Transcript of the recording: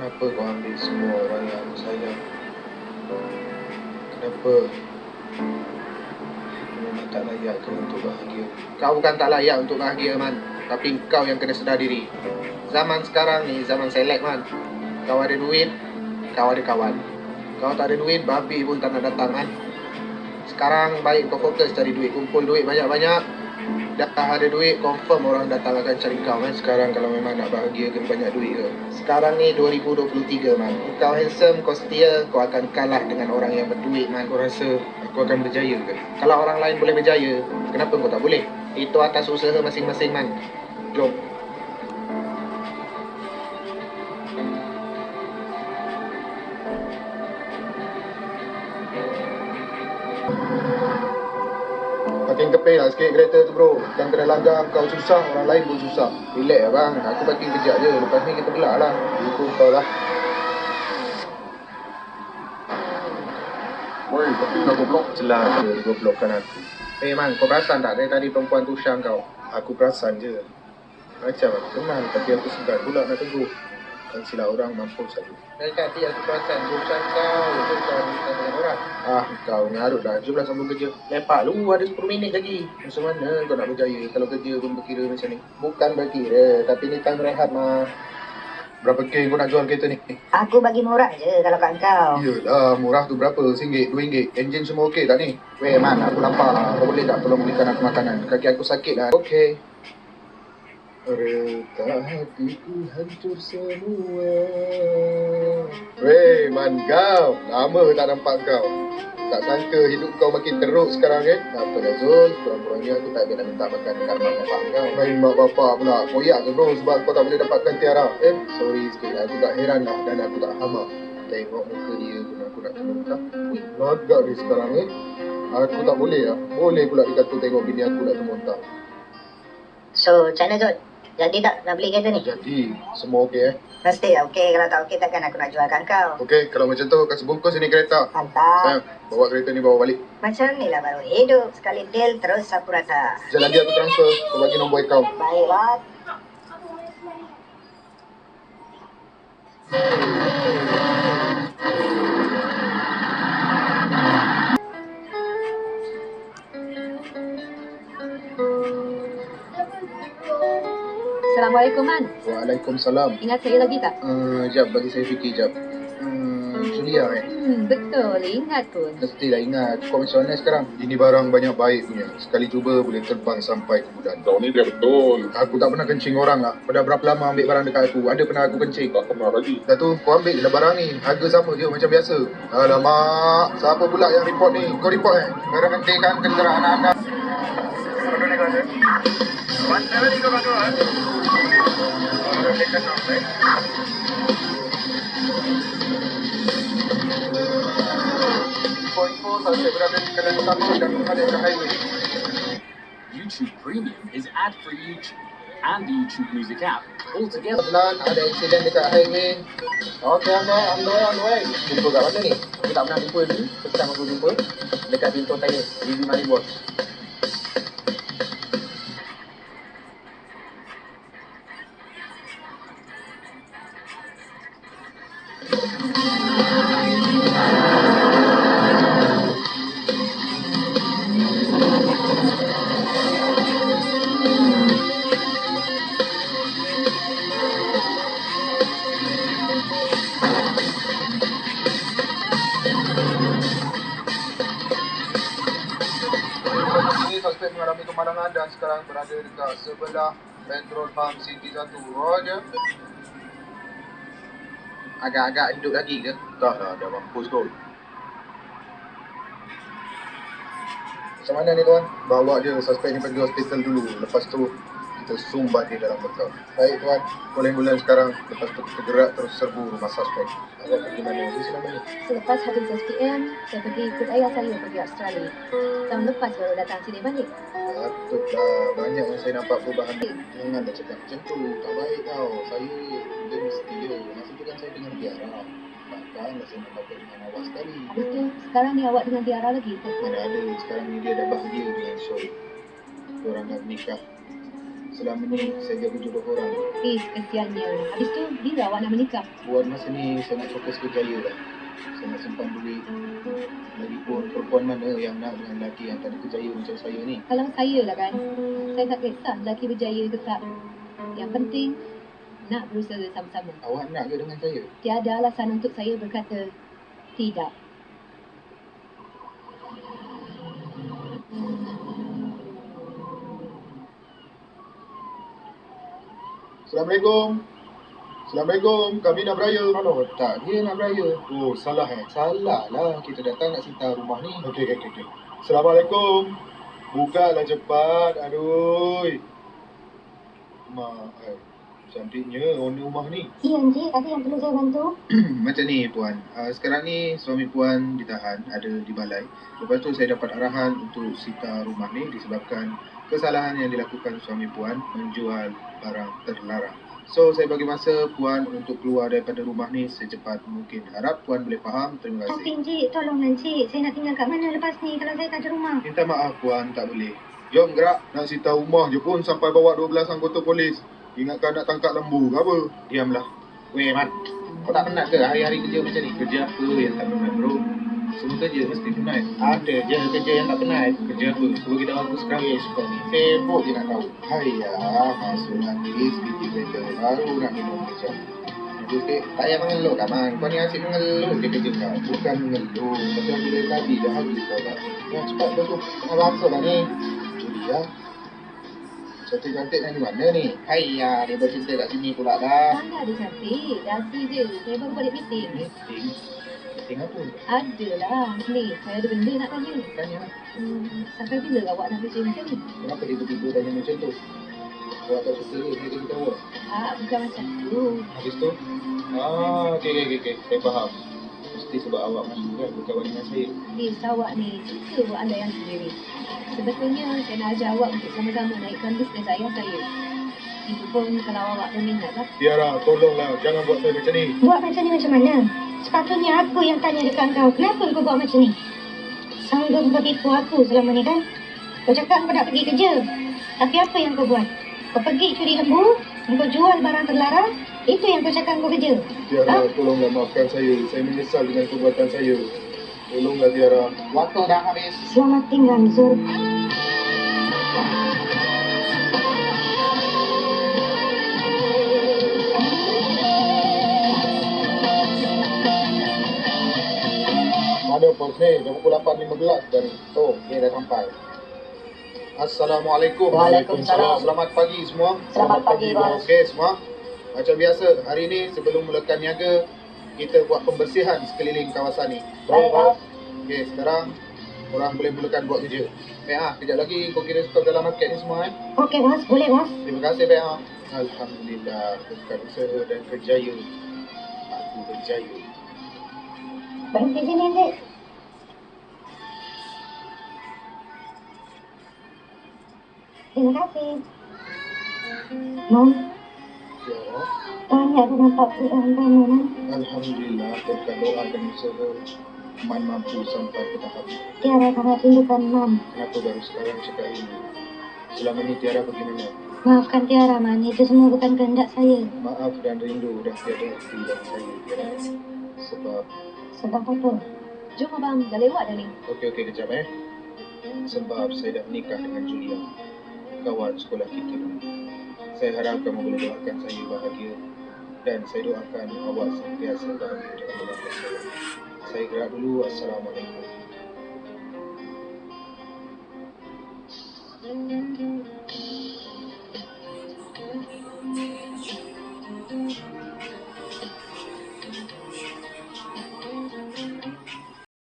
Kenapa kau ambil semua orang yang aku sayang? Kenapa? Memang tak layak ke untuk bahagia. Kau bukan tak layak untuk bahagia, Man. Tapi kau yang kena sedar diri. Zaman sekarang ni, zaman selek, Man. Kau ada duit, kau ada kawan. Kau tak ada duit, babi pun tak nak datang, Man. Sekarang baik kau fokus cari duit. Kumpul duit banyak-banyak. Dah ada duit, confirm orang datang akan cari kau kan. Sekarang kalau memang nak bahagia kena banyak duit ke. Sekarang ni 2023 man. Kau handsome, kau setia, kau akan kalah dengan orang yang berduit man. Kau rasa aku akan berjaya ke? Kalau orang lain boleh berjaya, kenapa kau tak boleh? Itu atas usaha masing-masing man. Jom. Makin kepil lah sikit kereta tu bro. Yang kena langgar kau susah, orang lain pun susah. Relax lah bang, aku bagi kejap je. Lepas ni kita belak lah. Itu kau lah. Woi, tapi dah goblok. Celah aku. Eh man, kau perasan tak? Dari tadi perempuan tu syang kau. Aku perasan je. Macam aku kenal tapi aku segan pula nak tegur Kan silap orang mampus aku Dari tadi aku perasan tu syang kau dengan orang Ah kau ni harut dah Jomlah sambung kerja Lepak lu ada 10 minit lagi Macam mana kau nak berjaya Kalau kerja pun berkira macam ni Bukan berkira Tapi ni time rehat mah Berapa K kau nak jual kereta ni? Aku bagi murah je kalau kat kau. Iyalah, murah tu berapa? RM1, RM2. Enjin semua okey tak ni? Weh, man, aku lapar lah. Kau boleh tak tolong belikan aku makanan? Kaki aku sakit lah. Okey. Retak hatiku hancur semua. Weh, man kau. Lama tak nampak kau. Tak sangka hidup kau makin teruk sekarang eh. Apa dah Zul? Kurang-kurangnya aku tak ada nak minta makan dekat mak bapak kau. Main mak bapak pula. Koyak ke bro sebab kau tak boleh dapatkan Tiara. Eh, sorry sikit. Aku tak heran lah dan aku tak hama. Tengok muka dia pun aku nak muntah. Wih, lagak dia sekarang eh. Aku tak boleh lah. Boleh pula dikata tengok bini aku nak termuntah. So, macam mana Zul? Jadi tak nak beli kereta ni? Jadi, semua okey eh? Mesti okey. Kalau tak okey takkan aku nak jualkan kau. Okey, kalau macam tu, kasih bungkus ini kereta. Mantap. Sayang, bawa kereta ni bawa balik. Macam ni lah baru hidup. Sekali deal terus sapu rata. Sekejap lagi aku transfer. Kau bagi nombor akaun. Baiklah. Assalamualaikum Man. Waalaikumsalam. Ingat saya lagi tak? Uh, jap, bagi saya fikir jap. Hmm, Julia eh? Hmm, betul. Ingat pun. Mestilah ingat. Kau macam mana sekarang? Ini barang banyak baik punya. Sekali cuba boleh terbang sampai ke bulan. Kau ni dia betul. Aku tak pernah kencing orang lah. Pada berapa lama ambil barang dekat aku? Ada pernah aku kencing? Tak pernah lagi. Dah tu, kau ambil je lah barang ni. Harga sama je macam biasa. Alamak, siapa pula yang report ni? Kau report eh? Kenderaan anda. Info-info saya berada di kedai utama dan ada ke YouTube Premium is ad-free YouTube and the YouTube Music app accident dekat highway. Okey, on the on the way. Jumpa kat mana ni? Tak pernah jumpa ni. Time aku jumpa. Dekat pintu tayar. Review mari suspek mengalami kemalangan dan sekarang berada dekat sebelah Petrol Pump City 1. Roger. Agak-agak hidup lagi ke? Tak lah, dah mampus kot. Macam mana ni tuan? Bawa dia suspek ni pergi hospital dulu. Lepas tu kita sumbat dia dalam bekal. Baik tuan, boleh bulan sekarang. Lepas tu kita gerak terus serbu rumah suspek. Awak pergi mana? Di sini mana? Selepas habis SPM, saya pergi ikut ayah saya pergi Australia. Tahun lepas baru datang sini balik. Patutlah banyak yang saya nampak perubahan Jangan dah cakap macam tu Tak baik tau Saya dia mesti dia Masa tu kan saya dengan Tiara Takkan lah saya nak dengan awak sekali Habis tu, sekarang ni awak dengan Tiara lagi. Mana ada Sekarang ni dia dah bahagia dengan Soy Diorang dah menikah Selama ni saya jaga jodoh orang. Eh, kesiannya. Habis tu, bila awak nak menikah? Buat masa ni saya nak fokus kerjaya lah. Saya nak simpan duit. Lagipun perempuan mana yang nak dengan lelaki yang tak ada kerjaya macam saya ni. Kalau saya lah kan, saya tak kisah lelaki berjaya ke tak. Yang penting, nak berusaha sama-sama. Awak nak ke dengan saya? Tiada alasan untuk saya berkata tidak. Assalamualaikum. Assalamualaikum. Kami nak beraya. Kalau tak, dia nak beraya. Oh, salah eh. Salah lah, kita datang nak sita rumah ni. Okey, okey, okey. Assalamualaikum. Buka lah cepat. Aduh. Mak, eh. Cantiknya owner rumah ni. Ya, Encik. Ada yang perlu saya bantu? Macam ni Puan, uh, sekarang ni suami Puan ditahan, ada di balai. Lepas tu saya dapat arahan untuk sita rumah ni disebabkan kesalahan yang dilakukan suami Puan menjual barang terlarang. So saya bagi masa Puan untuk keluar daripada rumah ni secepat mungkin. Harap Puan boleh faham. Terima Tapi kasih. Encik, tolonglah Encik. Saya nak tinggal kat mana lepas ni kalau saya tak ada rumah? Minta maaf Puan, tak boleh. Jom gerak. Nak sita rumah je pun sampai bawa 12 anggota polis. Ingatkan nak tangkap lembu ke apa? Diamlah. Weh Mat, kau tak penat ke hari-hari kerja macam ni? Kerja apa yang tak penat bro? Semua kerja mesti penat. Ada je kerja yang tak penat. Kerja apa? Cuba kita tahu sekarang. Eh, suka ni. Sibuk je nak tahu. Hayya, masuk nanti sedikit kereta baru nak minum. Itu sikit. Tak payah mengeluh kan, Man. Kau ni asyik mengeluh je kerja kau. Bukan mengeluh. Macam bila tadi dah habis kau tak. Yang cepat betul. Tengah rasa lah ni. Jadi ya. Cantik-cantik yang di mana ni? Hayya, dia bercinta kat sini pula dah. Mana ada cantik? Dasi je. Saya baru balik meeting. Meeting? Meeting apa? Adalah. Ni, saya ada benda nak tanya. Tanya lah. Hmm, sampai bila awak nak kerja macam ni? Kenapa tiba-tiba tanya macam tu? Awak tak suka ke dia kita awak? Ah, bukan macam tu. Habis tu? Ah, okey, okey. okey. Saya faham. Mesti sebab awak malu kan berkawan dengan saya.Lis, awak ni cerita buat anda yang sendiri. Sebetulnya, saya nak ajar awak untuk sama-sama naikkan bisnes ayah saya. Itu pun kalau awak berminat lah. Tiara, tolonglah. Jangan buat saya macam ni. Buat macam ni macam mana? Sepatutnya aku yang tanya dekat kau. Kenapa kau buat macam ni? Sanggup kau tipu aku selama ni kan? Kau cakap kau nak pergi kerja. Tapi apa yang kau buat? Kau pergi curi lembu, kau jual barang terlarang, itu yang kau cakap kau kerja. Tiara, tolonglah maafkan saya. Saya menyesal dengan perbuatan saya. Tolonglah Tiara. Waktu dah habis. Selamat tinggal, Zul. Mana ni? Dah pukul 8.15 dah ni. Oh, dia dah sampai. Assalamualaikum. Waalaikumsalam. Selamat pagi semua. Selamat pagi, bos. Okey semua. Macam biasa, hari ni sebelum mulakan niaga, kita buat pembersihan sekeliling kawasan ni. Baik. Okey, sekarang orang boleh mulakan buat kerja. Baik ah, kejap lagi kau kira stok dalam market ni semua eh. Okey, bos. Boleh, bos. Terima kasih baik ah. Alhamdulillah, berkat usaha dan kerjaya. Aku berjaya. Berhenti sini, Encik. Terima kasih. Mam, Alhamdulillah, berkat doa dan usaha, Man mampu sampai ke tahap ini. Tiara sangat rindukan Mam. Kenapa baru sekarang cakap ini? Selama ni Tiara bagaimana? Maafkan Tiara, Man. Itu semua bukan kehendak saya. Maaf dan rindu dah tiada arti dalam saya, Tiara. Sebab, Sebab apa? Jom abang, dah lewat dah ni. okey okey kejap eh. Sebab saya dah menikah dengan Julia, kawan sekolah kita dulu. Saya harap kamu boleh doakan saya bahagia dan saya doakan awak sentiasa bahagia dengan keluarga saya. Gerak dulu. Assalamualaikum.